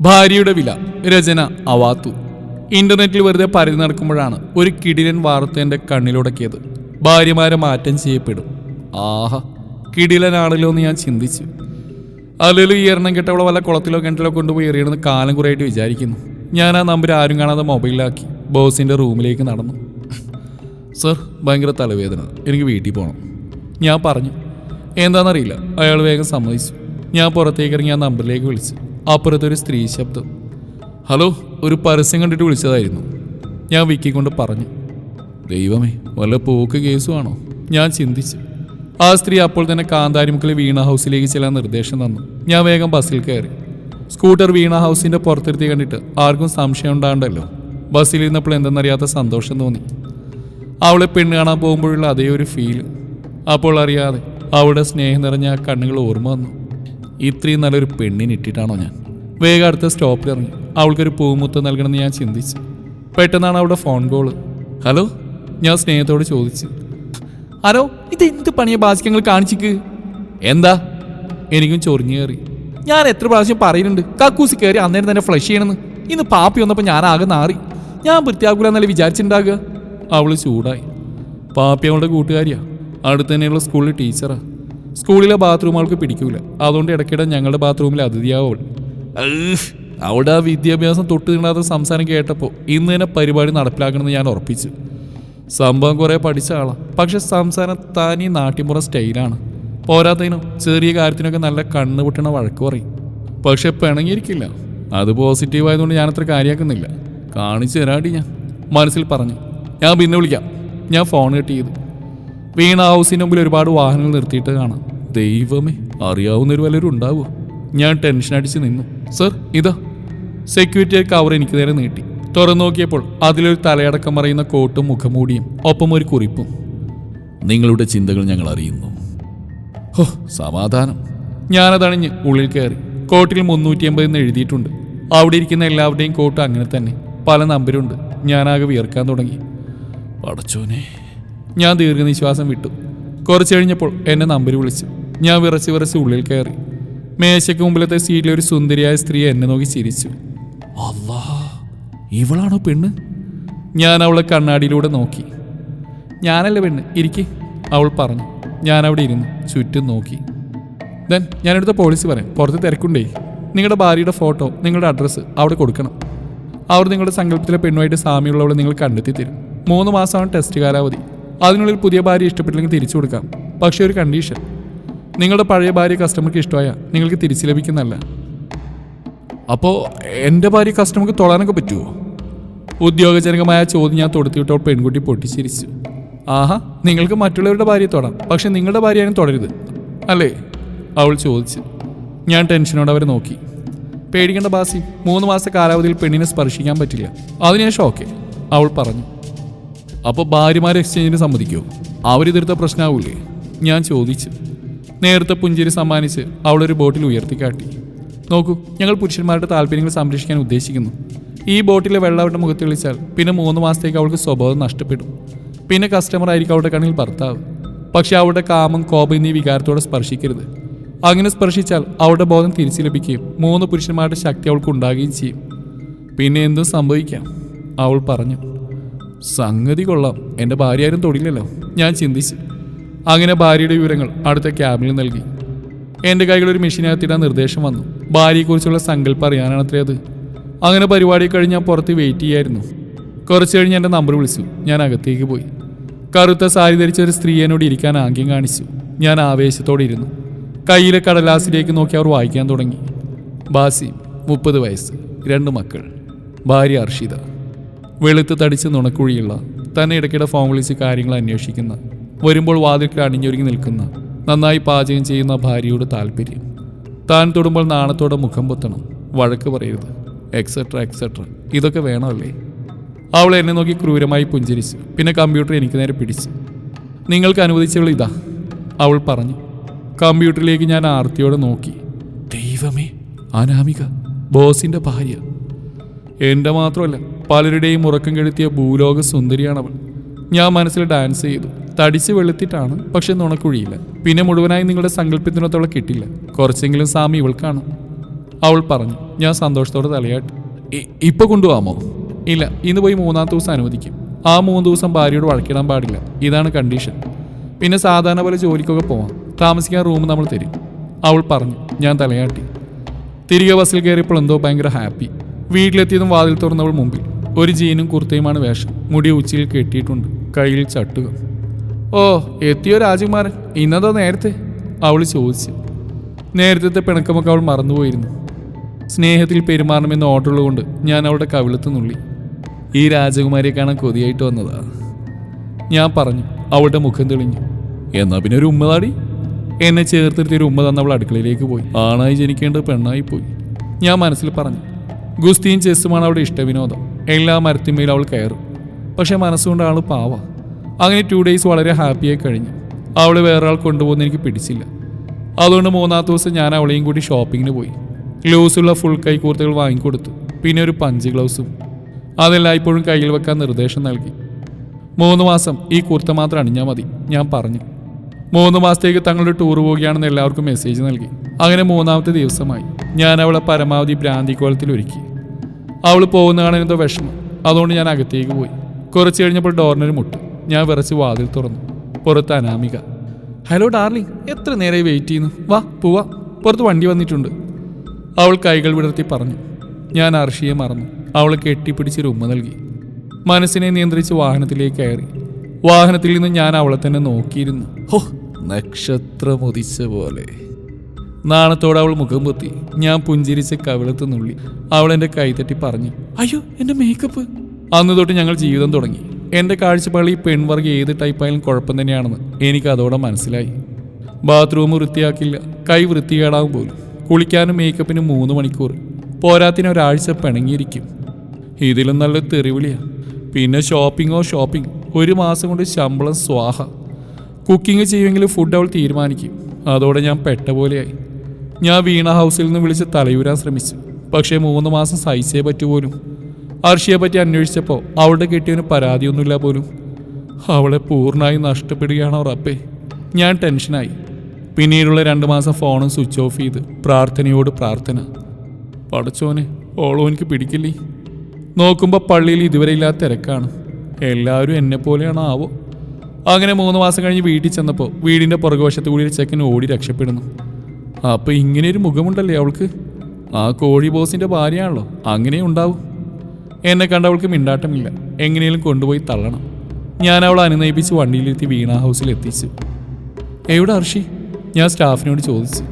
ഭാര്യയുടെ വില രചന അവാത്തു. ഇന്റർനെറ്റിൽ വെറുതെ പരതി നടക്കുമ്പോഴാണ് ഒരു കിടിലൻ വാർത്ത എന്റെ കണ്ണിലുടക്കിയത്. ഭാര്യമാരെ മാറ്റം ചെയ്യപ്പെടും. ആഹാ കിടിലനാണല്ലോ എന്ന് ഞാൻ ചിന്തിച്ചു. അല്ലെങ്കിൽ ഈ എണ്ണം കെട്ടവളെ വല്ല കുളത്തിലോ കിണറ്റിലോ കൊണ്ടുപോയി എറിയണമെന്ന് കാലം കുറേയായിട്ട് വിചാരിക്കുന്നു. ഞാൻ ആ നമ്പർ ആരും കാണാതെ മൊബൈലിലാക്കി ബോസിന്റെ റൂമിലേക്ക് നടന്നു. സർ ഭയങ്കര തലവേദന. എനിക്ക് വീട്ടിൽ പോകണം ഞാൻ പറഞ്ഞു എന്താണെന്നറിയില്ല അയാൾ വേഗം സമ്മതിച്ചു. ഞാൻ പുറത്തേക്ക് ഇറങ്ങി ആ നമ്പറിലേക്ക് വിളിച്ചു. അപ്പുറത്തൊരു സ്ത്രീ ശബ്ദം. ഹലോ ഒരു പരസ്യം കണ്ടിട്ട് വിളിച്ചതായിരുന്നു. ഞാൻ വിക്കി കൊണ്ട് പറഞ്ഞു. ദൈവമേ വല്ല പോക്ക് കേസുമാണോ ഞാൻ ചിന്തിച്ചു. ആ സ്ത്രീ അപ്പോൾ തന്നെ കാന്താരിമുക്കിലെ വീണ ഹൗസിലേക്ക് ചെല്ലാൻ നിർദ്ദേശം തന്നു. ഞാൻ വേഗം ബസ്സിൽ കയറി. സ്കൂട്ടർ വീണ ഹൗസിന്റെ പുറത്തിരുത്തി കണ്ടിട്ട് ആർക്കും സംശയം ഉണ്ടാകണ്ടല്ലോ. ബസ്സിലിരുന്നപ്പോൾ എന്തെന്നറിയാത്ത സന്തോഷം തോന്നി. അവളെ പെണ്ണ് കാണാൻ പോകുമ്പോഴുള്ള അതേ ഒരു ഫീൽ അപ്പോൾ അറിയാതെ അവളുടെ സ്നേഹം നിറഞ്ഞ ആ കണ്ണുകൾ ഓർമ്മ വന്നു. ഇത്രയും നല്ലൊരു പെണ്ണിനിട്ടിട്ടാണോ ഞാൻ? വേഗം അടുത്ത സ്റ്റോപ്പിൽ ഇറങ്ങി. അവൾക്കൊരു പൂമുത്ത് നൽകണമെന്ന് ഞാൻ ചിന്തിച്ചു. പെട്ടെന്നാണ് അവളുടെ ഫോൺ കോൾ. ഹലോ? ഞാൻ സ്നേഹത്തോട് ചോദിച്ചു. ഹലോ ഇത് എന്ത് പണിയെ ബാസിക്കങ്ങൾ കാണിച്ചിക്ക്? എന്താ? എനിക്കും ചൊറിഞ്ഞു കയറി. ഞാൻ എത്ര പ്രാവശ്യം പറയുന്നുണ്ട് കക്കൂസി കയറി അന്നേരം തന്നെ ഫ്ലഷ് ചെയ്യണമെന്ന്. ഇന്ന് പാപ്പി വന്നപ്പോൾ ഞാൻ ആകെ നാറി. ഞാൻ വൃത്തിയാക്കൂലെന്നല്ലേ വിചാരിച്ചിട്ടുണ്ടാകുക? അവൾ ചൂടായി. പാപ്പി അവളുടെ കൂട്ടുകാരിയാ. അടുത്ത് തന്നെയുള്ള സ്കൂളിലെ ടീച്ചറാ. സ്കൂളിലെ ബാത്റൂം അവൾക്ക് പിടിക്കൂല. അതുകൊണ്ട് ഇടയ്ക്കിടെ ഞങ്ങളുടെ ബാത്റൂമിൽ അതിഥിയാവും അവൾ. അഹ്, അവിടെ വിദ്യാഭ്യാസം തൊട്ട് തീണ്ടാത്ത സംസാരം കേട്ടപ്പോൾ ഇന്ന് തന്നെ പരിപാടി നടപ്പിലാക്കണമെന്ന് ഞാൻ ഉറപ്പിച്ചു. സംഭവം കുറേ പഠിച്ച ആളാണ് പക്ഷെ സംസാരം താനീ നാട്ടിൻപുറം സ്റ്റൈലാണ്. പോരാത്തതിനും ചെറിയ കാര്യത്തിനൊക്കെ നല്ല കണ്ണ് പൊട്ടണ വഴക്ക് പറയും. പക്ഷെ പിണങ്ങിയിരിക്കില്ല. അത് പോസിറ്റീവ് ആയതുകൊണ്ട് ഞാൻ അത്ര കാര്യമാക്കുന്നില്ല കാണിച്ചു തരാടി ഞാൻ. മനസ്സിൽ പറഞ്ഞു. ഞാൻ പിന്നെ വിളിക്കാം. ഞാൻ ഫോൺ കട്ട് ചെയ്തു. വീണ ഹൗസിന് മുമ്പിൽ ഒരുപാട് വാഹനങ്ങൾ നിർത്തിയിട്ട് കാണാം. ദൈവമേ അറിയാവുന്നൊരു വല്ലവരും ഉണ്ടാവുമോ? ഞാൻ ടെൻഷൻ അടിച്ച് നിന്നു. സർ ഇതാ. സെക്യൂരിറ്റി കവർ എനിക്ക് നേരെ നീട്ടി. തുറന്നു നോക്കിയപ്പോൾ അതിലൊരു തലയടക്കം പറയുന്ന കോട്ടും മുഖമൂടിയും ഒപ്പം ഒരു കുറിപ്പും. നിങ്ങളുടെ ചിന്തകൾ ഞങ്ങൾ അറിയുന്നു. ഹോ സമാധാനം. ഞാനതണിഞ്ഞ് ഉള്ളിൽ കയറി. കോട്ടിൽ മുന്നൂറ്റി അമ്പത് എന്ന് എഴുതിയിട്ടുണ്ട്. അവിടെ ഇരിക്കുന്ന എല്ലാവരുടെയും കോട്ട് അങ്ങനെ തന്നെ. പല നമ്പരുണ്ട്. ഞാനാകെ വിയർക്കാൻ തുടങ്ങി. പടച്ചോനെ. ഞാൻ ദീർഘനിശ്വാസം വിട്ടു. കുറച്ച് കഴിഞ്ഞപ്പോൾ എന്നെ നമ്പർ വിളിച്ചു. ഞാൻ വിറച്ച് വിറച്ച് ഉള്ളിൽ കയറി. മേശയ്ക്ക് മുമ്പിലത്തെ സീറ്റിലെ ഒരു സുന്ദരിയായ സ്ത്രീ എന്നെ നോക്കി ചിരിച്ചു. അല്ലാ ഇവളാണോ പെണ്ണ്? ഞാൻ അവളെ കണ്ണാടിയിലൂടെ നോക്കി. ഞാനല്ല പെണ്ണ്? ഇരിക്കേ. അവൾ പറഞ്ഞു. ഞാൻ അവിടെ ഇരുന്നു ചുറ്റും നോക്കി. ദെൻ ഞാനെടുത്ത പോളിസി പറയാം. പുറത്ത് തിരക്കുണ്ടേ. നിങ്ങളുടെ ഭാര്യയുടെ ഫോട്ടോ നിങ്ങളുടെ അഡ്രസ്സ് അവിടെ കൊടുക്കണം. അവർ നിങ്ങളുടെ സങ്കല്പത്തിലെ പെണ്ണുമായിട്ട് സാമ്യമുള്ളവളെ നിങ്ങൾ കണ്ടെത്തി തരും. മൂന്ന് മാസമാണ് ടെസ്റ്റ് കാലാവധി. അതിനുള്ളിൽ പുതിയ ഭാര്യ ഇഷ്ടപ്പെട്ടില്ലെങ്കിൽ തിരിച്ചു കൊടുക്കാം. പക്ഷേ ഒരു കണ്ടീഷൻ നിങ്ങളുടെ പഴയ ഭാര്യ കസ്റ്റമർക്ക് ഇഷ്ടമായ നിങ്ങൾക്ക് തിരിച്ചു ലഭിക്കുന്നതല്ല. അപ്പോൾ എന്റെ ഭാര്യ കസ്റ്റമർക്ക് തൊടാനൊക്കെ പറ്റുമോ ഉദ്യോഗജനകമായ ചോദ്യം ഞാൻ തൊടുത്തിട്ടോ പെൺകുട്ടി പൊട്ടിച്ചിരിച്ചു. ആഹാ നിങ്ങൾക്ക് മറ്റുള്ളവരുടെ ഭാര്യയെ തൊടാം പക്ഷെ നിങ്ങളുടെ ഭാര്യയാനും തുടരുത് അല്ലേ? അവൾ ചോദിച്ചു. ഞാൻ ടെൻഷനോടെ അവരെ നോക്കി. പേടിക്കേണ്ട ബാസി മൂന്ന് മാസ കാലാവധിയിൽ പെണ്ണിനെ സ്പർശിക്കാൻ പറ്റില്ല. അതിനുശേഷം ഓക്കെ അവൾ പറഞ്ഞു. അപ്പോൾ ഭാര്യമാരെ എക്സ്ചേഞ്ചിന് സമ്മതിക്കുമോ അവരിതിരുത്ത പ്രശ്നമാവില്ലേ ഞാൻ ചോദിച്ചു. നേരത്തെ പുഞ്ചിരി സമ്മാനിച്ച് അവളൊരു ബോട്ടിൽ ഉയർത്തി കാട്ടി നോക്കൂ ഞങ്ങൾ പുരുഷന്മാരുടെ താല്പര്യങ്ങൾ സംരക്ഷിക്കാൻ ഉദ്ദേശിക്കുന്നു. ഈ ബോട്ടിലെ വെള്ളം അവരുടെ മുഖത്ത് വിളിച്ചാൽ പിന്നെ മൂന്ന് മാസത്തേക്ക് അവൾക്ക് സ്വഭാവം നഷ്ടപ്പെടും. പിന്നെ കസ്റ്റമർ ആയിരിക്കും അവളുടെ കണ്ണിൽ ഭർത്താവ്. പക്ഷെ അവളുടെ കാമം കോപം എന്നീ വികാരത്തോടെ സ്പർശിക്കരുത്. അങ്ങനെ സ്പർശിച്ചാൽ അവളുടെ ബോധം തിരിച്ചു ലഭിക്കുകയും മൂന്ന് പുരുഷന്മാരുടെ ശക്തി അവൾക്ക് ഉണ്ടാകുകയും ചെയ്യും. പിന്നെ എന്തും സംഭവിക്കാം അവൾ പറഞ്ഞു. സംഗതി കൊള്ളാം എന്റെ ഭാര്യ ആരും തൊടില്ലല്ലോ. ഞാൻ ചിന്തിച്ചു. അങ്ങനെ ഭാര്യയുടെ വിവരങ്ങൾ അടുത്ത ക്യാബിൽ നൽകി. എന്റെ കൈകൾ ഒരു മെഷീനകത്തിടാൻ നിർദ്ദേശം വന്നു. ഭാര്യയെക്കുറിച്ചുള്ള സങ്കല്പം അറിയാനാണ് അത്രേ അത്. അങ്ങനെ പരിപാടി കഴിഞ്ഞ് ഞാൻ പുറത്ത് വെയിറ്റ് ചെയ്യായിരുന്നു. കുറച്ച് കഴിഞ്ഞ് എന്റെ നമ്പർ വിളിച്ചു. ഞാൻ അകത്തേക്ക് പോയി. കറുത്ത സാരി ധരിച്ച ഒരു സ്ത്രീ എന്നോട് ഇരിക്കാൻ ആംഗ്യം കാണിച്ചു. ഞാൻ ആവേശത്തോടെ ഇരുന്നു. കയ്യിലെ കടലാസിലേക്ക് നോക്കി അവർ വായിക്കാൻ തുടങ്ങി. ബാസി മുപ്പത് വയസ്സ് രണ്ട് മക്കൾ. ഭാര്യ അർഷിത. വെളുത്ത് തടിച്ച് നുണക്കുഴിയുള്ള തന്നെ ഇടയ്ക്കിടെ ഫോൺ വിളിച്ച് കാര്യങ്ങൾ അന്വേഷിക്കുന്ന വരുമ്പോൾ വാതിൽക്കൽ അണിഞ്ഞൊരുങ്ങി നിൽക്കുന്ന നന്നായി പാചകം ചെയ്യുന്ന ഭാര്യയോട് താല്പര്യം താൻ തൊടുമ്പോൾ നാണത്തോടെ മുഖം പൊത്തണം വഴക്ക് പറയരുത് എക്സെട്ര എക്സെട്ര ഇതൊക്കെ വേണമല്ലേ? അവൾ എന്നെ നോക്കി ക്രൂരമായി പുഞ്ചിരിച്ചു പിന്നെ കമ്പ്യൂട്ടർ എനിക്ക് നേരെ പിടിച്ചു. നിങ്ങൾക്ക് അനുവദിച്ചവൾ ഇതാ അവൾ പറഞ്ഞു. കമ്പ്യൂട്ടറിലേക്ക് ഞാൻ ആർത്തിയോടെ നോക്കി. ദൈവമേ അനാമിക ബോസിന്റെ ഭാര്യ. എന്റെ മാത്രമല്ല പലരുടെയും ഉറക്കം കെടുത്തിയ ഭൂലോക സുന്ദരിയാണവൾ. ഞാൻ മനസ്സിൽ ഡാൻസ് ചെയ്തു. തടിച്ച് വെളുത്തിട്ടാണ് പക്ഷെ നുണക്കുഴിയില്ല പിന്നെ മുഴുവനായി നിങ്ങളുടെ സങ്കല്പത്തിനൊത്തവളെ കിട്ടില്ല കുറച്ചെങ്കിലും സാമി ഇവൾക്കാണ്. അവൾ പറഞ്ഞു ഞാൻ സന്തോഷത്തോടെ തലയാട്ടി. "ഇ- ഇപ്പൊ കൊണ്ടുപോകാമോ? ഇല്ല ഇന്ന് പോയി മൂന്നാമത്തെ ദിവസം അനുവദിക്കും. ആ മൂന്ന് ദിവസം ഭാര്യയോട് വഴക്കിടാൻ പാടില്ല. ഇതാണ് കണ്ടീഷൻ. പിന്നെ സാധാരണ പോലെ ജോലിക്കൊക്കെ പോവാം. താമസിക്കാൻ റൂം നമ്മൾ തരും. അവൾ പറഞ്ഞു ഞാൻ തലയാട്ടി. തിരികെ ബസ്സിൽ കയറിയപ്പോൾ എന്തോ ഭയങ്കര ഹാപ്പി. വീട്ടിലെത്തിയതും വാതിൽ തുറന്നവൾ മുമ്പിൽ. ഒരു ജീനും കുർത്തയുമാണ് വേഷം. മുടി ഉച്ചയിൽ കെട്ടിയിട്ടുണ്ട്. കയ്യിൽ ചട്ടുക. ഓ എത്തിയോ രാജകുമാരൻ? ഇന്നതോ നേരത്തെ? അവൾ ചോദിച്ചു. നേരത്തെ പിണക്കമൊക്കെ അവൾ മറന്നുപോയിരുന്നു. സ്നേഹത്തിൽ പെരുമാറണമെന്ന് ഓർഡറുള്ളതുകൊണ്ട് ഞാൻ അവളുടെ കവിളത്ത് നുള്ളി. ഈ രാജകുമാരിയെ കാണാൻ കൊതിയായിട്ട് വന്നതാ. ഞാൻ പറഞ്ഞു അവളുടെ മുഖം തെളിഞ്ഞു. എന്നാ പിന്നെ ഒരു ഉമ്മതാടി എന്നെ ചേർത്തിരുത്തി ഒരു ഉമ്മ തന്ന അവൾ അടുക്കളയിലേക്ക് പോയി. ആണായി ജനിക്കേണ്ടത് പെണ്ണായി പോയി. ഞാൻ മനസ്സിൽ പറഞ്ഞു ഗുസ്തിയും ചെസ്സുമാണ് അവളുടെ ഇഷ്ടവിനോദം. എല്ലാ മരത്തിന്മേലും അവൾ കയറും. പക്ഷെ മനസ്സുകൊണ്ട് ആൾ പാവ. അങ്ങനെ ടു ഡേയ്സ് വളരെ ഹാപ്പിയായി കഴിഞ്ഞു. അവൾ വേറെ ആൾ കൊണ്ടുപോകുന്ന എനിക്ക് പിടിച്ചില്ല. അതുകൊണ്ട് മൂന്നാമത്തെ ദിവസം ഞാൻ അവളെയും കൂടി ഷോപ്പിങ്ങിന് പോയി. ലൂസുള്ള ഫുൾ കൈ കൂർത്തകൾ വാങ്ങിക്കൊടുത്തു. പിന്നെ ഒരു പഞ്ച് ഗ്ലൗസും. അതെല്ലാം ഇപ്പോഴും കയ്യിൽ വെക്കാൻ നിർദ്ദേശം നൽകി. മൂന്ന് മാസം ഈ കുർത്ത മാത്രം അണിഞ്ഞാൽ മതി ഞാൻ പറഞ്ഞു. മൂന്ന് മാസത്തേക്ക് തങ്ങളുടെ ടൂർ പോവുകയാണെന്ന് എല്ലാവർക്കും മെസ്സേജ് നൽകി. അങ്ങനെ മൂന്നാമത്തെ ദിവസമായി. ഞാൻ അവളെ പരമാവധി ഭ്രാന്തി കോലത്തിൽ ഒരുക്കി. അവൾ പോകുന്ന എന്തോ വിഷമം. അതുകൊണ്ട് ഞാൻ അകത്തേക്ക് പോയി. കുറച്ച് കഴിഞ്ഞപ്പോൾ ഡോറിനൊരു മുട്ട്. ഞാൻ വിറച്ച് വാതിൽ തുറന്നു. പുറത്ത് അനാമിക. ഹലോ ഡാർലിംഗ് എത്ര നേരെ വെയിറ്റ് ചെയ്യുന്നു? വാ പോവാ. പുറത്ത് വണ്ടി വന്നിട്ടുണ്ട്. അവൾ കൈകൾ വിടർത്തി പറഞ്ഞു. ഞാൻ അർഷിയെ മറന്നു. അവളെ കെട്ടിപ്പിടിച്ച് ഉമ്മ നൽകി. മനസ്സിനെ നിയന്ത്രിച്ച് വാഹനത്തിലേക്ക് കയറി. വാഹനത്തിൽ നിന്ന് ഞാൻ അവളെ തന്നെ നോക്കിയിരുന്നു. ഹോ നക്ഷത്രമൊതിച്ച പോലെ. നാണത്തോടെ അവൾ മുഖം പൊത്തി. ഞാൻ പുഞ്ചിരിച്ച് കവിളത്ത് നുള്ളി. അവൾ എന്റെ കൈതട്ടി പറഞ്ഞു. അയ്യോ എന്റെ മേക്കപ്പ് അന്ന് തൊട്ട് ഞങ്ങൾ ജീവിതം തുടങ്ങി. എന്റെ കാഴ്ചപ്പാടിൽ പെൺവർഗ ഏത് ടൈപ്പായാലും കുഴപ്പം തന്നെയാണെന്ന് എനിക്ക് അതോടെ മനസ്സിലായി. ബാത്റൂം വൃത്തിയാക്കില്ല കൈ വൃത്തികേടാവും പോലും. കുളിക്കാനും മേക്കപ്പിനും മൂന്ന് മണിക്കൂർ. പോരാത്തിന് ഒരാഴ്ച പിണങ്ങിയിരിക്കും. ഇതിലും നല്ല തെറിവിളിയാണ് പിന്നെ ഷോപ്പിങ്ങോ ഷോപ്പിംഗ് ഒരു മാസം കൊണ്ട് ശമ്പളം സ്വാഹ. കുക്കിംഗ് ചെയ്യുമെങ്കിൽ ഫുഡ് അവൾ തീരുമാനിക്കും. അതോടെ ഞാൻ പെട്ട പോലെയായി. ഞാൻ വീണ ഹൗസിൽ നിന്ന് വിളിച്ച് തലയൂരാൻ ശ്രമിച്ചു. പക്ഷേ മൂന്ന് മാസം സഹിച്ചേ പറ്റൂ അർഷിയെ പറ്റി അന്വേഷിച്ചപ്പോൾ അവളുടെ കിട്ടിയതിന് പരാതിയൊന്നുമില്ല പോലും. അവളെ പൂർണമായി നഷ്ടപ്പെടുകയാണോ റബ്ബേ ഞാൻ ടെൻഷനായി. പിന്നീടുള്ള രണ്ട് മാസം ഫോണും സ്വിച്ച് ഓഫ് ചെയ്ത് പ്രാർത്ഥനയോട് പ്രാർത്ഥന. പടച്ചോനെ ഓളോ എനിക്ക് പിടിക്കില്ലേ? നോക്കുമ്പോൾ പള്ളിയിൽ ഇതുവരെ ഇല്ലാത്ത തിരക്കാണ്. എല്ലാവരും എന്നെ പോലെയാണ് ആവോ? അങ്ങനെ മൂന്ന് മാസം കഴിഞ്ഞ് വീട്ടിൽ ചെന്നപ്പോൾ വീടിന്റെ പുറകുവശത്ത് കൂടി ഒരു ചെക്കൻ ഓടി രക്ഷപ്പെടുന്നു. അപ്പോൾ ഇങ്ങനെ ഒരു മുഖമുണ്ടല്ലേ അവൾക്ക്? ആ കോഴി ബോസിന്റെ ഭാര്യയാണല്ലോ. അങ്ങനെ ഉണ്ടാവും. എന്നെ കണ്ട അവൾക്ക് മിണ്ടാട്ടമില്ല. എങ്ങനെയും കൊണ്ടുപോയി തള്ളണം. ഞാൻ അവളെ അനുനയിപ്പിച്ച് വണ്ടിയിലെത്തി വീണ ഹൗസിൽ എത്തിച്ചു. എവിടെ അർഷി ഞാൻ സ്റ്റാഫിനോട് ചോദിച്ചു.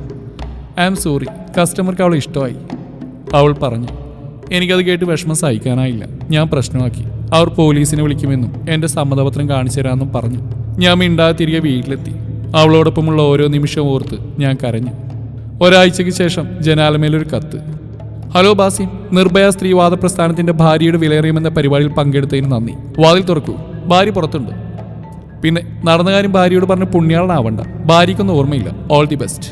ഐ ആം സോറി കസ്റ്റമർക്ക് അവളെ ഇഷ്ടമായി. അവൾ പറഞ്ഞു എനിക്കത് കേട്ട് വിഷമം സഹിക്കാനായില്ല. ഞാൻ പ്രശ്നമാക്കി. അവർ പോലീസിനെ വിളിക്കുമെന്നും എന്റെ സമ്മതപത്രം കാണിച്ചു തരാമെന്നും പറഞ്ഞു. ഞാൻ മിണ്ടാതിരികെ വീട്ടിലെത്തി. അവളോടൊപ്പമുള്ള ഓരോ നിമിഷവും ഓർത്ത് ഞാൻ കരഞ്ഞു. ഒരാഴ്ചയ്ക്ക് ശേഷം ജനാലമേലൊരു കത്ത്. ഹലോ ബാസി നിർഭയ സ്ത്രീവാദ പ്രസ്ഥാനത്തിന്റെ ഭാര്യയുടെ വിലയേറിയുമെന്ന പരിപാടിയിൽ പങ്കെടുത്തതിന് നന്ദി. വാതിൽ തുറക്കൂ ഭാര്യ പുറത്തുണ്ട്. പിന്നെ നടന്ന കാര്യം ഭാര്യയോട് പറഞ്ഞ പുണ്യാളനാവണ്ട. ഭാര്യയ്ക്കൊന്നും ഓർമ്മയില്ല. ഓൾ ദി ബെസ്റ്റ്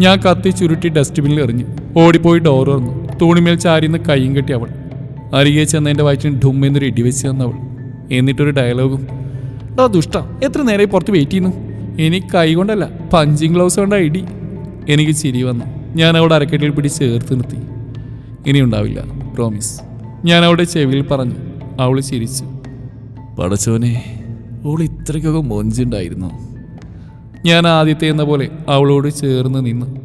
ഞാൻ കത്തി ചുരുട്ടി ഡസ്റ്റ്ബിനിൽ എറിഞ്ഞു. ഓടിപ്പോയി ഡോർ തുറന്നു. തൂണിമേൽ ചാരിന്ന് കൈയും കെട്ടി അവൾ. അരികെ ചെന്ന് എന്റെ വയറ്റിന് ഡും എന്നൊരു ഇടി വെച്ച് തന്നവൾ എന്നിട്ടൊരു ഡയലോഗും ഡോ ദുഷ്ട എത്ര നേരെ പുറത്ത് വെയിറ്റ് ചെയ്യുന്നു? എനിക്ക് കൈ കൊണ്ടല്ല പഞ്ചിങ് ഗ്ലൗസ് കൊണ്ടാ ഇടി. എനിക്ക് ചിരി വന്നു. ഞാൻ അവിടെ അരക്കെട്ടിൽ പിടി ചേർത്ത് നിർത്തി. ഇനി ഉണ്ടാവില്ല പ്രോമിസ് ഞാൻ അവളുടെ ചെവിയിൽ പറഞ്ഞു. അവൾ ചിരിച്ചു. പടച്ചോനെ അവൾ ഇത്രയ്ക്കൊക്കെ മൊഞ്ചുണ്ടായിരുന്നു? ഞാൻ ആദ്യത്തെ എന്ന പോലെ അവളോട് ചേർന്ന് നിന്നു.